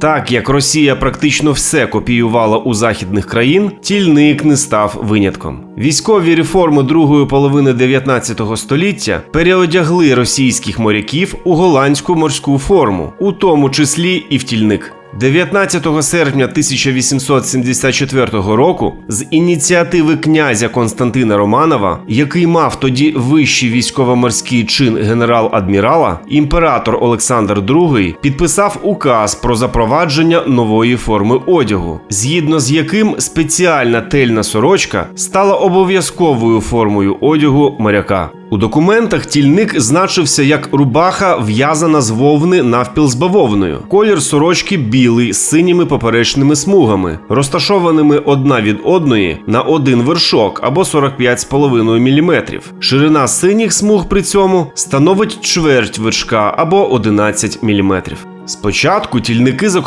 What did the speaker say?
Так як Росія практично все копіювала у західних країн, тільник не став винятком. Військові реформи другої половини 19 століття переодягли російських моряків у голландську морську форму, у тому числі і в тільник. 19 серпня 1874 року з ініціативи князя Константина Романова, який мав тоді вищий військово-морський чин генерал-адмірала, імператор Олександр II підписав указ про запровадження нової форми одягу, згідно з яким спеціальна тельна сорочка стала обов'язковою формою одягу моряка. У документах тільник значився як рубаха, в'язана з вовни навпіл з бавовною. Колір сорочки білий з синіми поперечними смугами, розташованими одна від одної на один вершок або 45,5 мм. Ширина синіх смуг при цьому становить чверть вершка або 11 мм. Спочатку тільники закупили